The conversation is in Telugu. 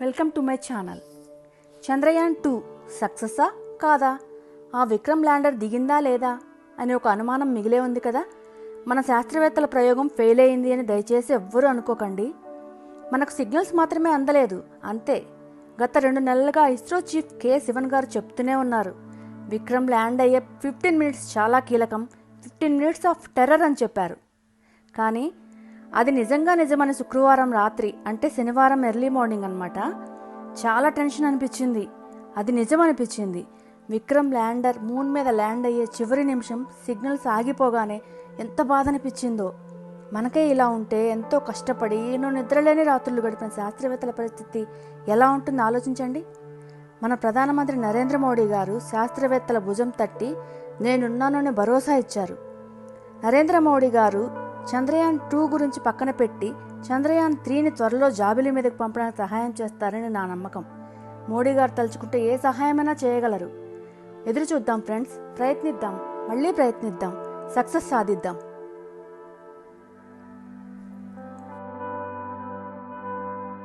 Welcome to my channel. Chandrayaan two సక్సెస్సా కాదా? ఆ విక్రమ్ ల్యాండర్ దిగిందా లేదా అని ఒక అనుమానం మిగిలే ఉంది కదా? మన శాస్త్రవేత్తల ప్రయోగం ఫెయిల్ అయింది అని దయచేసి ఎవ్వరూ అనుకోకండి. మనకు సిగ్నల్స్ మాత్రమే అందలేదు. అంతే. గత రెండు నెలలుగా ఇస్రో చీఫ్ కె శివన్ గారు చెప్తూనే ఉన్నారు. విక్రమ్ ల్యాండ్ అయ్యే ఫిఫ్టీన్ మినిట్స్ చాలా కీలకం. ఫిఫ్టీన్ మినిట్స్ ఆఫ్ టెర్రర్ అని చెప్పారు. కానీ అది నిజంగా నిజమని శుక్రవారం రాత్రి అంటే శనివారం ఎర్లీ మార్నింగ్ అనమాట చాలా టెన్షన్ అనిపించింది. అది నిజం అనిపించింది విక్రమ్ ల్యాండర్ మూన్ మీద ల్యాండ్ అయ్యే చివరి నిమిషం సిగ్నల్స్ ఆగిపోగానే ఎంత బాధ అనిపించిందో మనకే ఇలా ఉంటే ఎంతో కష్టపడి ఎన్నో నిద్రలేని రాత్రులు గడిపిన శాస్త్రవేత్తల పరిస్థితి ఎలా ఉంటుందో ఆలోచించండి. మన ప్రధానమంత్రి నరేంద్ర మోడీ గారు శాస్త్రవేత్తల భుజం తట్టి నేనున్నానని భరోసా ఇచ్చారు. నరేంద్ర మోడీ గారు చంద్రయాన్ టూ గురించి పక్కన పెట్టి చంద్రయాన్ త్రీని త్వరలో జాబిలి మీదకి పంపడానికి సహాయం చేస్తారని నా నమ్మకం. మోడీ గారు తలుచుకుంటే ఏ సహాయమైనా చేయగలరు. ఎదురు చూద్దాం ఫ్రెండ్స్ ప్రయత్నిద్దాం. మళ్ళీ ప్రయత్నిద్దాం. సక్సెస్ సాధిద్దాం.